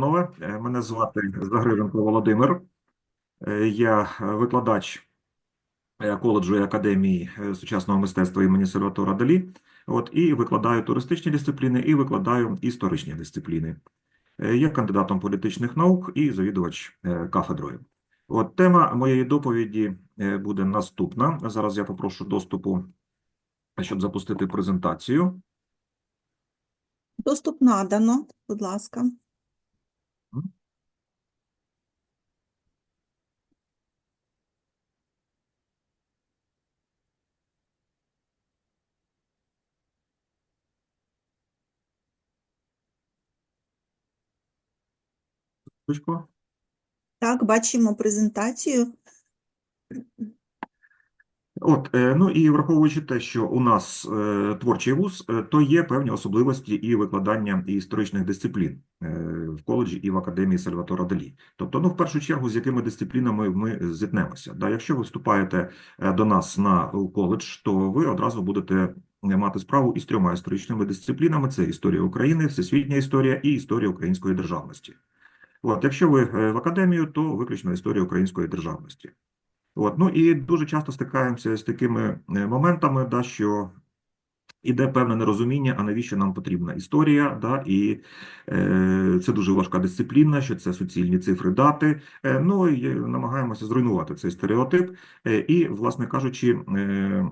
панове. Е, Мене звати Загривенко Володимир. Е, Я е, викладач коледжу і академії сучасного мистецтва імені Сальватора Далі. От і викладаю туристичні дисципліни, і викладаю історичні дисципліни. Є кандидатом політичних наук і завідувач кафедрою. От тема моєї доповіді буде наступна. Зараз я попрошу доступу, щоб запустити презентацію. Доступ надано, будь ласка. Точко. Так, бачимо презентацію. От, е, ну і враховуючи те, що у нас е, творчий вуз, е, то є певні особливості і викладання історичних дисциплін в коледжі і в академії Сальватора Далі. Тобто, ну, в першу чергу, з якими дисциплінами ми зіткнемося. Да, якщо ви вступаєте до нас на коледж, то ви одразу будете мати справу із трьома історичними дисциплінами: це історія України, всесвітня історія і історія української державності. От, якщо ви е, в академію, то виключно історія української державності. От, ну і дуже часто стикаємося з такими е, моментами, да, що іде певне нерозуміння, а навіщо нам потрібна історія, да, і е, це дуже важка дисципліна, що це суцільні цифри, дати. Е, ну і намагаємося зруйнувати цей стереотип. Е, і, власне кажучи, е,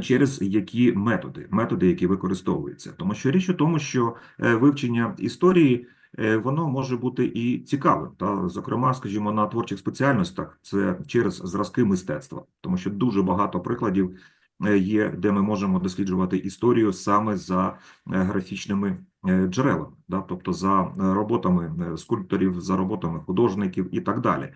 через які методи, методи, які використовуються. Тому що річ у тому, що е, вивчення історії е, воно може бути і цікавим. Та, зокрема, скажімо, на творчих спеціальностях це через зразки мистецтва, тому що дуже багато прикладів е, є, де ми можемо досліджувати історію саме за е, графічними е, джерелами, да, тобто за е, роботами е, скульпторів, за роботами художників і так далі.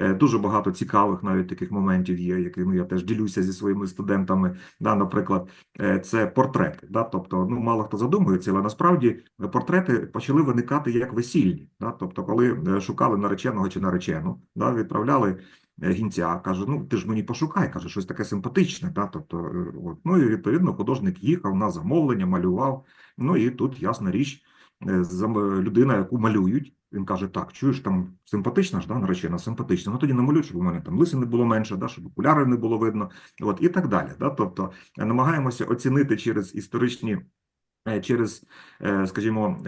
Е, Дуже багато цікавих навіть таких моментів є, якими я теж ділюся зі своїми студентами. Да, наприклад, е, це портрети. Да, тобто, ну мало хто задумується, але насправді портрети почали виникати як весільні. Да, тобто, коли е, шукали нареченого чи наречену, да, відправляли гінця, каже: Ну ти ж мені пошукай, каже, щось таке симпатичне. Да, тобто, от. Ну і відповідно художник їхав на замовлення, малював. Ну і тут ясна річ, людина, яку малюють. Він каже: так, чуєш, там симпатична ж, да, наречена, симпатична. Ну тоді намалюй, щоб у мене там лиси не було менше, да, щоб окулярів не було видно, от і так далі. Да? Тобто е, намагаємося оцінити через історичні, е, через, е, скажімо,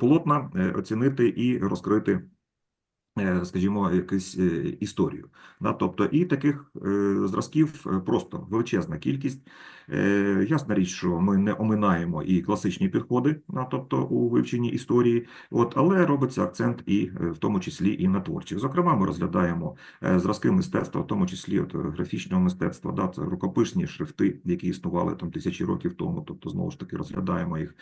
полотна, оцінити і розкрити. Скажімо, якусь історію, тобто і таких зразків просто величезна кількість. Е, ясна річ, що ми не оминаємо і класичні підходи, тобто у вивченні історії, От, але робиться акцент і е, в тому числі і на творчих. Зокрема, ми розглядаємо е, зразки мистецтва, в тому числі от, графічного мистецтва, да, це рукописні шрифти, які існували там тисячі років тому. Тобто, знову ж таки, розглядаємо їх.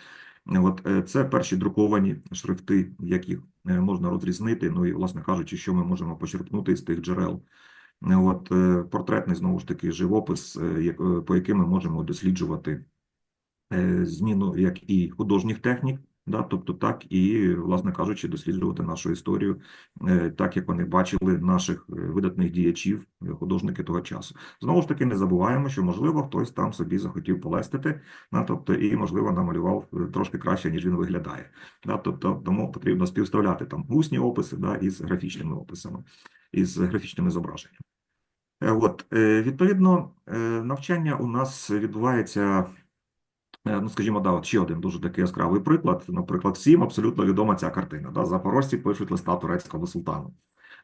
От це перші друковані шрифти, яких можна розрізнити. Ну і, власне кажучи, що ми можемо почерпнути з тих джерел. От е, портретний знову ж таки живопис, е, е, по яким ми можемо досліджувати зміну як і художніх технік, да, тобто так і, власне кажучи, досліджувати нашу історію, так як вони бачили наших видатних діячів, художники того часу. Знову ж таки, не забуваємо, що можливо хтось там собі захотів полестити, да, тобто і можливо намалював трошки краще, ніж він виглядає. Да, тобто тому потрібно співставляти там усні описи да, із графічними описами, із графічними зображеннями. Е, От, е, відповідно, е, навчання у нас відбувається, ну, скажімо, да, от ще один дуже такий яскравий приклад. Наприклад, всім абсолютно відома ця картина. Да, запорожці пишуть листа турецькому султану.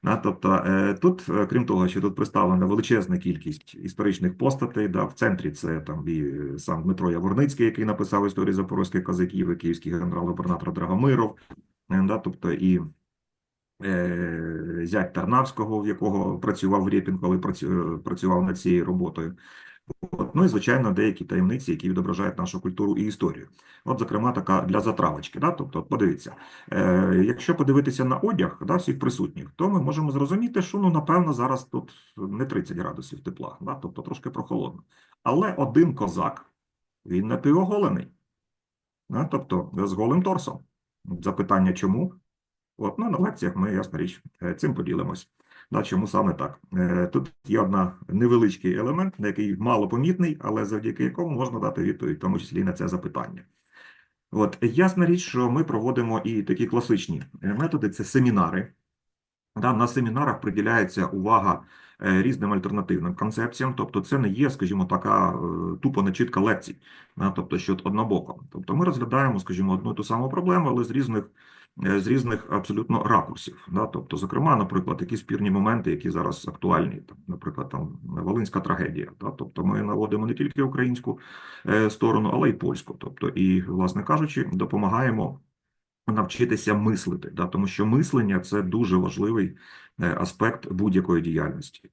Да, тобто, тут, крім того, що тут представлена величезна кількість історичних постатей, да, в центрі це там і сам Дмитро Яворницький, який написав історію запорозьких козаків, і київський генерал-губернатор Драгомиров, да, тобто і зять Тарнавського, в якого працював Рєпін, коли е, працював над цією роботою. От, ну і звичайно, деякі таємниці, які відображають нашу культуру і історію. От, зокрема, така для затравочки. Да? Тобто, подивіться, е, якщо подивитися на одяг да, всіх присутніх, то ми можемо зрозуміти, що ну напевно зараз тут не 30 градусів тепла, да? тобто трошки прохолодно. Але один козак, він напівоголений, да? тобто з голим торсом. Запитання, чому? От, ну, на лекціях ми, ясна річ, е, цим поділимось. Да, чому саме так? Е, Тут є одна невеличкий елемент, який мало помітний, але завдяки якому можна дати відповідь, в тому числі і на це запитання. От, ясна річ, що ми проводимо і такі класичні методи, це семінари. Да, на семінарах приділяється увага різним альтернативним концепціям, тобто це не є, скажімо, така е, тупо начитка лекцій, тобто що однобоко. Тобто ми розглядаємо, скажімо, одну і ту саму проблему, але з різних, е, з різних абсолютно ракурсів. Да, тобто, зокрема, наприклад, які спірні моменти, які зараз актуальні, там, наприклад, там Волинська трагедія. Да, тобто ми наводимо не тільки українську е, сторону, але й польську. Тобто, і, власне кажучи, допомагаємо навчитися мислити, да, тому що мислення це дуже важливий е, аспект будь-якої діяльності.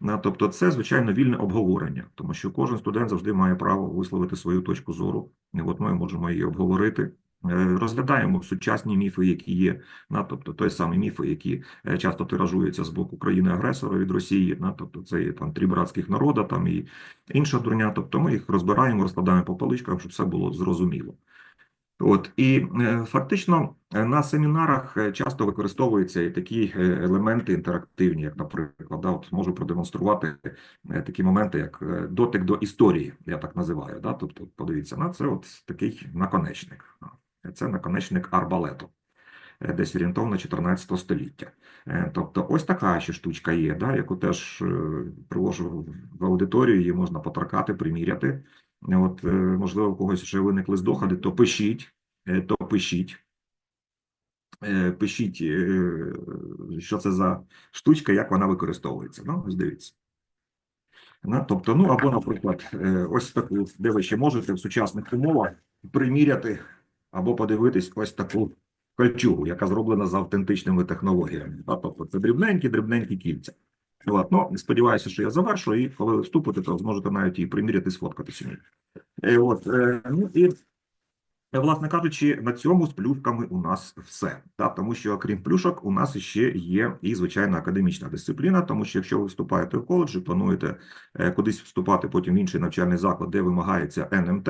Да, тобто, це звичайно вільне обговорення, тому що кожен студент завжди має право висловити свою точку зору. І от ми можемо її обговорити. Е, Розглядаємо сучасні міфи, які є, да, тобто той самі міфи, які е, часто тиражуються з боку країни-агресора від Росії, да, тобто це є там три братських народа, там і інша дурня. Тобто ми їх розбираємо, розкладаємо по поличкам, щоб все було зрозуміло. От і е, фактично е, на семінарах е, часто використовуються і такі елементи інтерактивні, як, наприклад, да, от можу продемонструвати такі моменти, як дотик до історії, я так називаю. Да? Тобто, подивіться на це, от такий наконечник. Це наконечник арбалету, десь орієнтовно 14 століття. Тобто, ось така ще штучка є, да, яку теж привожу в аудиторію, її можна поторкати, приміряти. От, е, можливо, у когось вже виникли здогади, то пишіть, е, то пишіть. Е, Пишіть, що це за штучка, як вона використовується. Ну, ось дивіться. Ну, тобто, ну або, наприклад, ось таку, де ви ще можете в сучасних умовах приміряти або подивитись ось таку кольчугу, яка зроблена за автентичними технологіями. Тобто це дрібненькі, дрібненькі кільця. От, ну, сподіваюся, що я завершу, і коли ви вступите, то зможете навіть і приміряти, сфоткати самі. Е, От, е, ну, і, е, власне кажучи, на цьому з плюшками у нас все. Да? Тому що, крім плюшок, у нас ще є і звичайна академічна дисципліна, тому що якщо ви вступаєте в коледж і плануєте кудись вступати потім в інший навчальний заклад, де вимагається НМТ,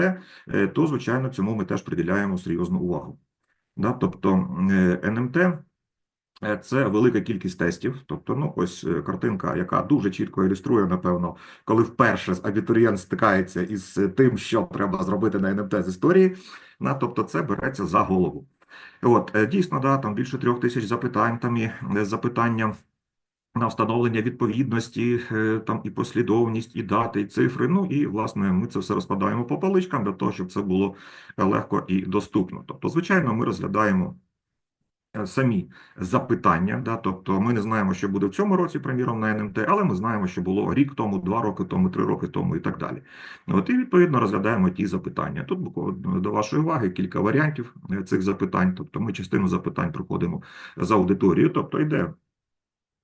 то, звичайно, цьому ми теж приділяємо серйозну увагу. Да? Тобто НМТ Це велика кількість тестів. Тобто, ну ось е, картинка, яка дуже чітко ілюструє, напевно, коли вперше абітурієнт стикається із е, тим, що треба зробити на НМТ з історії. На, тобто, це береться за голову. От е, дійсно, да, там більше трьох тисяч запитань, там і е, запитання. На встановлення відповідності, е, там і послідовність, і дати, і цифри. Ну і власне ми це все розкладаємо по паличкам для того, щоб це було е, легко і доступно. Тобто, звичайно, ми розглядаємо е, самі запитання, да, тобто ми не знаємо, що буде в цьому році, приміром, на НМТ, але ми знаємо, що було рік тому, два роки тому, три роки тому і так далі. От і відповідно розглядаємо ті запитання. Тут до вашої уваги кілька варіантів е, цих запитань. Тобто ми частину запитань проходимо з аудиторією, тобто йде.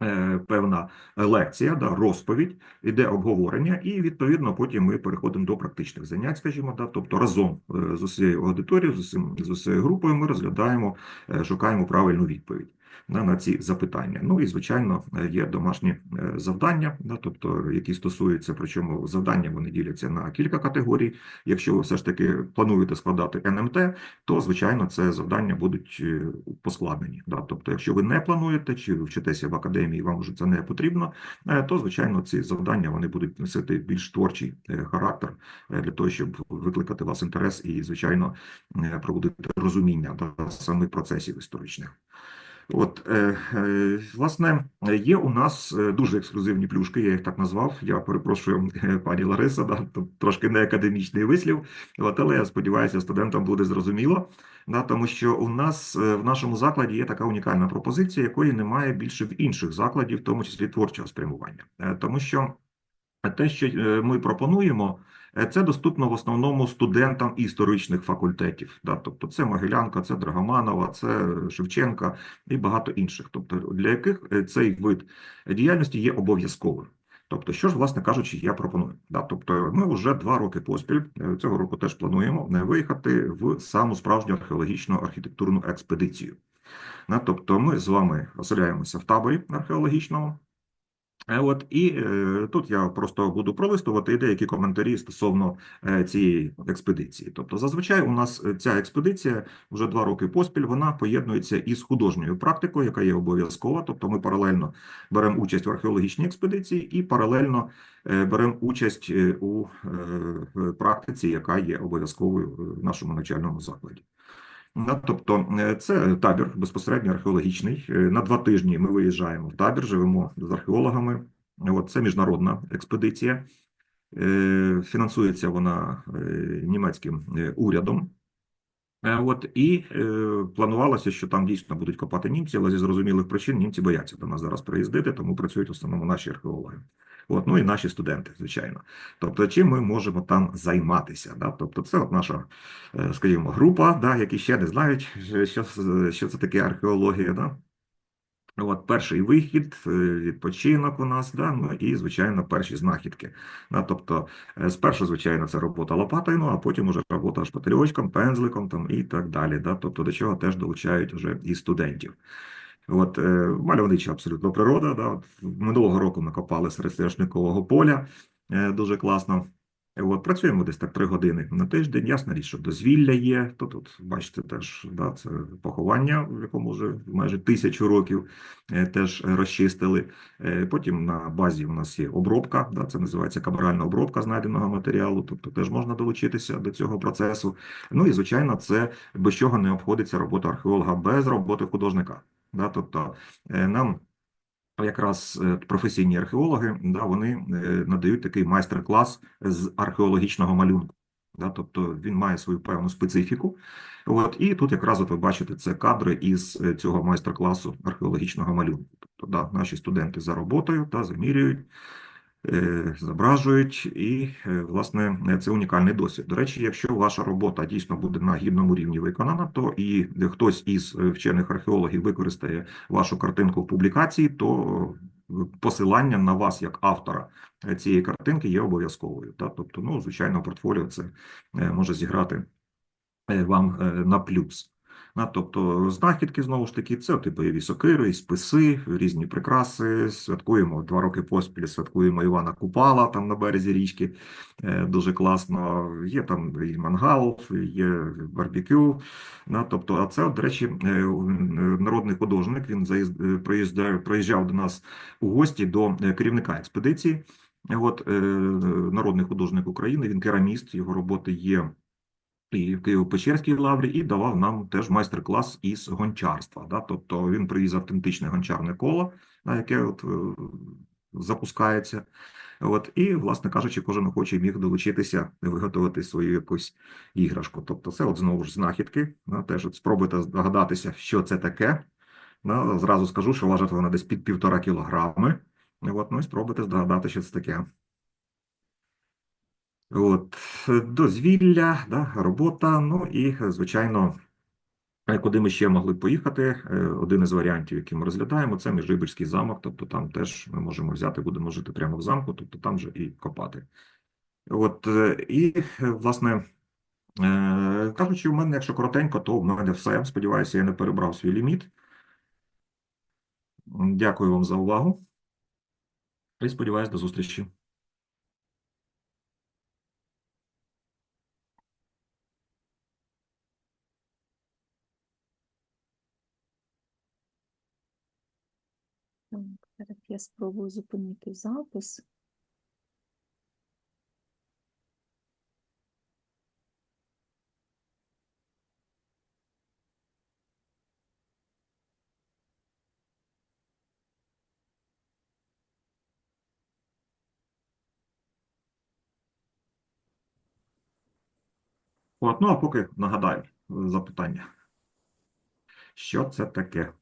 Е, Певна лекція, да, розповідь, іде обговорення, і відповідно потім ми переходимо до практичних занять, скажімо, да, тобто разом е, з усією аудиторією, з усім з усією групою ми розглядаємо, е, шукаємо правильну відповідь на ці запитання. Ну і звичайно є домашні е, завдання, да, тобто які стосуються, причому завдання вони діляться на кілька категорій. Якщо ви все ж таки плануєте складати НМТ, то звичайно це завдання будуть е, поскладнені. Тобто, якщо ви не плануєте чи ви вчитеся в академії, вам вже це не потрібно, е, то звичайно ці завдання вони будуть носити більш творчий характер для того, щоб викликати вас інтерес і, звичайно, проводити розуміння да, самих процесів історичних. От, е, е, власне, є у нас е, дуже ексклюзивні плюшки, я їх так назвав. Я перепрошую, пані Лариса, да, трошки не академічний вислів, але я сподіваюся, студентам буде зрозуміло, да, тому що у нас в нашому закладі є така унікальна пропозиція, якої немає більше в інших закладів, в тому числі творчого спрямування. Тому що те, що ми пропонуємо, це доступно в основному студентам історичних факультетів. Да? Тобто це Могилянка, це Драгоманова, це Шевченка і багато інших, тобто для яких е, цей вид діяльності є обов'язковим. Тобто, що ж, власне кажучи, я пропоную. Да, тобто, ми вже два роки поспіль е, цього року теж плануємо е, виїхати в саму справжню археологічну архітектурну експедицію. Тобто, ми з вами оселяємося в таборі археологічному. Е, От і е, тут я просто буду пролистувати деякі коментарі стосовно е, цієї експедиції. Тобто, зазвичай у нас ця експедиція вже два роки поспіль. Вона поєднується із художньою практикою, яка є обов'язкова. Тобто, ми паралельно беремо участь в археологічній експедиції і паралельно беремо участь у практиці, яка є обов'язковою в нашому навчальному закладі. Тобто е, це табір безпосередньо археологічний. Е, На два тижні ми виїжджаємо в табір, живемо з археологами. От це міжнародна експедиція. Е, Фінансується вона німецьким урядом. Е, От і е, планувалося, що там дійсно будуть копати німці, але зі зрозумілих причин німці бояться до нас зараз приїздити, тому працюють в основному наші археологи. От, ну і наші студенти, звичайно. Тобто, чим ми можемо там займатися? Да? Тобто, це от наша, е, скажімо, група, да, які ще не знають, що, що це таке археологія. Да? От перший вихід, е, відпочинок у нас, да, ну і, звичайно, перші знахідки. Да, тобто, е, спершу, звичайно, це робота лопатою, ну а потім уже робота шпательочком, пензликом там, і так далі. Да, тобто, до чого теж долучають вже і студентів. От, е, мальовнича абсолютно природа. Да, от, минулого року ми копали серед соняшникового поля, дуже класно. От, працюємо десь так три години на тиждень. Ясна річ, що дозвілля є. То тут, бачите, теж да, це поховання, в якому вже майже тисячу років е, теж розчистили. Е, Потім на базі у нас є обробка, да, це називається камеральна обробка знайденого матеріалу, тобто теж можна долучитися до цього процесу. Ну і звичайно, це без чого не обходиться робота археолога без роботи художника. Да, тобто е, нам якраз е, професійні археологи, да, вони е, надають такий майстер-клас з археологічного малюнку. Да, тобто він має свою певну специфіку. От, і тут якраз от ви бачите це кадри із е, цього майстер-класу археологічного малюнку. Тобто, да, наші студенти за роботою да, замірюють, зображують, і, е, власне, е, це унікальний досвід. До речі, якщо ваша робота дійсно буде на гідному рівні виконана, то і хтось із е, вчених археологів використає вашу картинку в публікації, то е, посилання на вас як автора е, цієї картинки є обов'язковою. Тобто, ну, звичайно, портфоліо це е, може зіграти е, вам е, на плюс. Тобто знахідки, знову ж таки, це і бойові сокири, і списи, різні прикраси. Святкуємо два роки поспіль, святкуємо Івана Купала там на березі річки. Е, Дуже класно. Є там і мангал, є барбекю. Тобто, а це, до речі, е, народний художник. Він заїзд, е, приїжджав, приїжджав до нас у гості до е, керівника експедиції. От е, народний художник України, він кераміст, його роботи є в Києво-Печерській лаврі, і давав нам теж майстер-клас із гончарства. Да? Тобто він привіз автентичне гончарне коло, на яке от, е, запускається. От, і, власне кажучи, кожен охочий міг долучитися, виготовити свою якусь іграшку. Тобто, це от знову ж знахідки. Да? Теж от спробуйте здогадатися, що це таке. Да? Зразу скажу, що важить вона десь під півтора кілограми. От, ну і спробуйте здогадати, що це таке. От, дозвілля, да, робота, ну і, звичайно, е, куди ми ще могли поїхати, е, один із варіантів, який ми розглядаємо, це Міжвибірський замок, тобто там теж ми можемо взяти, будемо жити прямо в замку, тобто там же і копати. От, е, і, власне, кажучи, у мене, якщо коротенько, то в мене все. Сподіваюся, я не перебрав свій ліміт. Дякую вам за увагу. І сподіваюся, до зустрічі. Так, зараз я спробую зупинити запис. От, ну а поки нагадаю запитання. Що це таке?